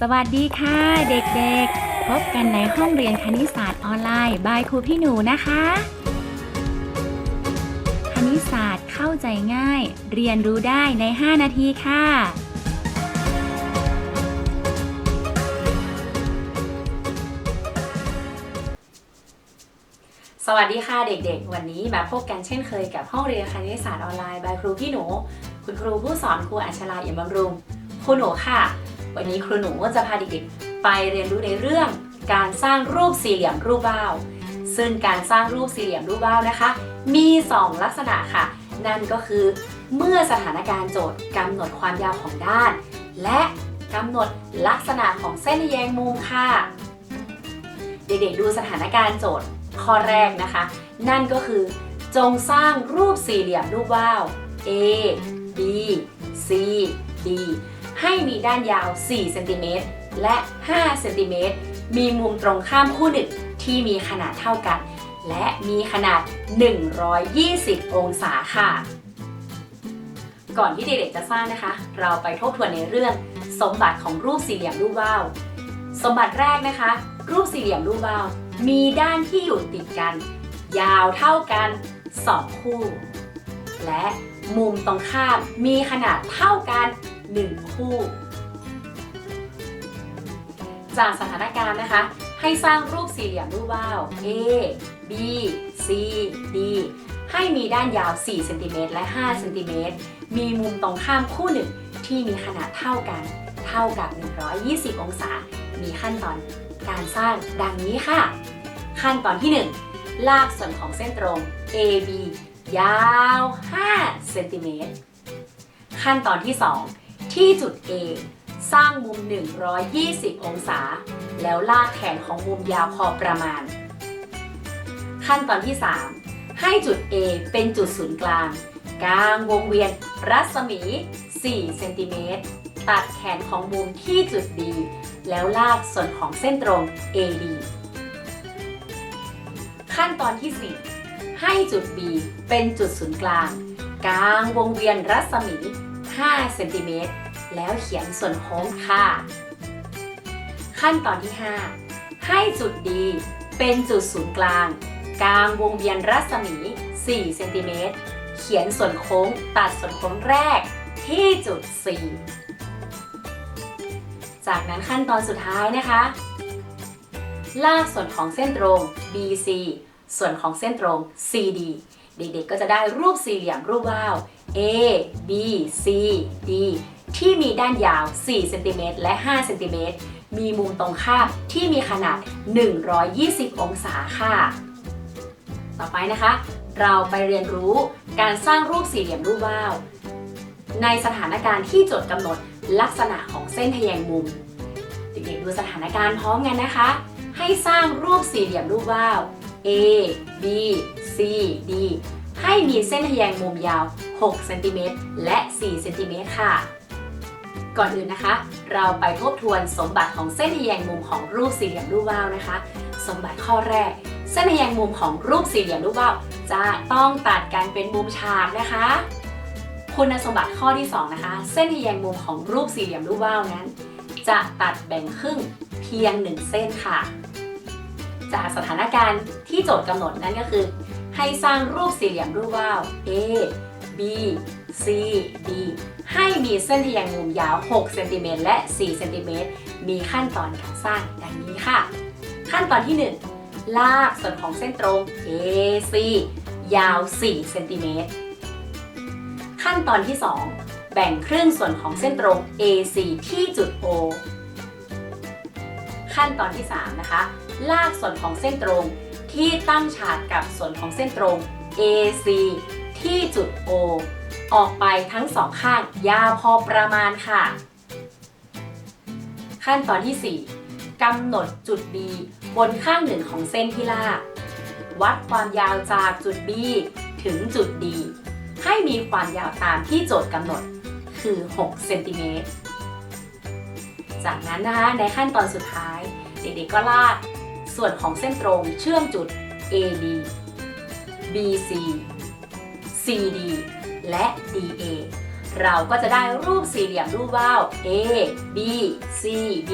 สวัสดีค่ะเด็กๆ พบกันในห้องเรียนคณิตศาสตร์ออนไลน์บายครูพี่หนูนะคะ คณิตศาสตร์เข้าใจง่าย เรียนรู้ได้ใน 5 นาทีค่ะ สวัสดีค่ะเด็กๆ วันนี้มาพบกันเช่นเคยกับห้องเรียนคณิตศาสตร์ออนไลน์บายครูพี่หนู คุณครูผู้สอนครูอัญชลาเอี่ยมบำรุงครูหนูค่ะ วันนี้ครูหนูจะพาเด็กๆไปเรียนรู้ในเรื่องการสร้างรูปสี่เหลี่ยมรูปว่าว ซึ่งการสร้างรูปสี่เหลี่ยมรูปว่าวนะคะ มี 2 ลักษณะค่ะ นั่นก็คือ เมื่อสถานการณ์โจทย์กำหนดความยาวของด้าน และกำหนดลักษณะของเส้นแยงมุมค่ะ เด็กๆดูสถานการณ์โจทย์ข้อแรกนะคะ นั่นก็คือ จงสร้างรูปสี่เหลี่ยมรูปว่าว A B C D ให้มีด้านยาว 4 เซนติเมตรและ 5 เซนติเมตร มีมุมตรงข้ามคู่หนึ่งที่มีขนาดเท่ากัน และมีขนาด 120 องศาค่ะ ก่อนที่เด็กๆจะสร้างนะคะ เราไปทบทวนในเรื่องสมบัติของรูปสี่เหลี่ยมรูปว่าว สมบัติแรกนะคะ รูปสี่เหลี่ยมรูปว่าว มีด้านที่อยู่ติดกัน ยาวเท่ากัน2คู่ และมุมตรงข้ามมีขนาดเท่ากัน 1 คู่ จากสถานการณ์นะคะ ให้สร้างรูปสี่เหลี่ยมรูปว่าว A B C D ให้มีด้านยาว4เซนติเมตรและ5เซนติเมตรมีมุมตรงข้ามคู่หนึ่งที่มีขนาดเท่ากัน เท่ากับ 120 องศา มีขั้นตอนการสร้างดังนี้ค่ะ ขั้นตอนที่ 1 ลากส่วนของเส้นตรง AB ยาว 5 เซนติเมตร ขั้นตอนที่ 2 ที่จุด A สร้างมุม 120 องศา แล้วลากแขนของมุมยาวพอประมาณ ขั้นตอนที่ 3 ให้จุด A เป็นจุดศูนย์กลาง กลางวงเวียนรัศมี 4 เซนติเมตร ตัดแขนของมุมที่จุด D แล้วลากส่วนของเส้นตรง AD ขั้นตอนที่ 4 ให้จุด B เป็นจุดศูนย์กลาง กลางวงเวียนรัศมี 5 เซนติเมตร แล้วเขียนส่วนโค้งค่ะ ขั้นตอนที่ 5 ให้จุด D เป็นจุดศูนย์กลาง กลางวงเวียนรัศมี 4 เซนติเมตร เขียนส่วนโค้งตัดส่วนโค้งแรกที่จุด C จากนั้นขั้นตอนสุดท้ายนะคะ ลากส่วนของเส้นตรง BC ส่วนของเส้นตรง CD เด็กๆก็จะได้รูปสี่เหลี่ยมรูปว่าว A B C D ที่มีด้านยาว 4 เซนติเมตรและ 5 เซนติเมตร มีมุมตรงข้ามที่มีขนาด 120 องศาค่ะ ต่อไปนะคะ เราไปเรียนรู้การสร้างรูปสี่เหลี่ยมรูปว่าว ในสถานการณ์ที่โจทย์กำหนดลักษณะของเส้นทแยงมุม เด็กๆดูสถานการณ์พร้อมกันนะคะ ให้สร้างรูปสี่เหลี่ยมรูปว่าว A B C D ให้มีเส้นทแยงมุมยาว 6 เซนติเมตรและ 4 เซนติเมตรค่ะ ก่อนอื่นนะคะ เราไปทบทวนสมบัติของเส้นทแยงมุมของรูปสี่เหลี่ยมรูปว่าวนะคะ สมบัติข้อแรก เส้นทแยงมุมของรูปสี่เหลี่ยมรูปว่าวจะต้องตัดกันเป็นมุมฉากนะคะ คุณสมบัติข้อที่ 2 นะคะ เส้นทแยงมุมของรูปสี่เหลี่ยมรูปว่าวนั้น จะตัดแบ่งครึ่งเพียง1เส้นค่ะ จากสถานการณ์ที่โจทย์กำหนดนั่นก็คือ ให้สร้างรูปสี่เหลี่ยมรูปว่าว A B C D ให้มีเส้นทแยงมุมยาว 6 เซนติเมตรและ 4 เซนติเมตร มีขั้นตอนการสร้างดังนี้ค่ะ ขั้นตอนที่ 1 ลากส่วนของเส้นตรง AC ยาว 4 เซนติเมตร ขั้นตอนที่ 2 แบ่งครึ่งส่วนของเส้นตรง AC ที่จุด O ขั้นตอนที่ 3 นะคะ ลากส่วนของเส้นตรงที่ตั้งฉากกับส่วนของเส้นตรง AC ที่จุด O ออกไปทั้งสองข้างยาวพอประมาณค่ะ ขั้นตอนที่ 4กำหนดจุด B บนข้างหนึ่งของเส้นที่ลาก วัดความยาวจากจุด B ถึงจุด D ให้มีความยาวตามที่โจทย์กำหนดคือ 6 เซนติเมตร จากนั้นนะคะในขั้นตอนสุดท้าย เด็กๆก็ลากส่วนของเส้นตรงเชื่อมจุด AD BC CD และ DA เราก็จะได้รูปสี่เหลี่ยมรูปว่าว A B C D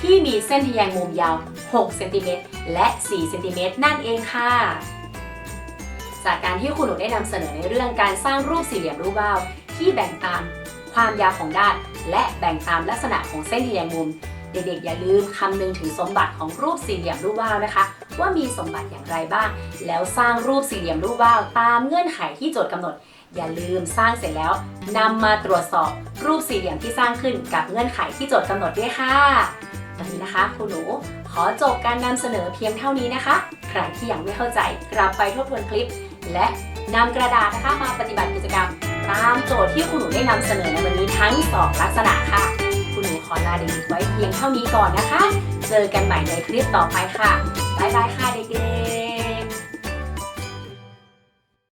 ที่มีเส้นทแยงมุมยาว 6 เซนติเมตรและ 4 เซนติเมตรนั่นเองค่ะ จากการที่คุณหนูได้นำเสนอในเรื่องการสร้างรูปสี่เหลี่ยมรูปว่าวที่แบ่งตามความยาวของด้าน และแบ่งตามลักษณะของเส้นทแยงมุม เด็กๆอย่าลืมคำนึงถึงสมบัติของรูปสี่เหลี่ยมรูปว่าวนะคะ ว่ามีสมบัติอย่างไรบ้าง แล้วสร้างรูปสี่เหลี่ยมรูปว่าวตามเงื่อนไขที่โจทย์กำหนด อย่าลืมสร้างเสร็จแล้วนำมาตรวจสอบรูปสี่เหลี่ยมที่สร้างขึ้นกับเงื่อนไขที่โจทย์กำหนดด้วยค่ะวันนี้นะคะคุณหนูขอจบการนำเสนอเพียงเท่านี้นะคะ ใครที่ยังไม่เข้าใจกลับไปทบทวนคลิป และนำกระดาษนะคะมาปฏิบัติกิจกรรม ตามโจทย์ที่คุณหนูได้นำเสนอในวันนี้ทั้งสองลักษณะค่ะคุณหนูขอลาเด็กๆไว้เพียงเท่านี้ก่อนนะคะ เจอกันใหม่ในคลิปต่อไปค่ะบ๊ายบายค่ะเด็กๆ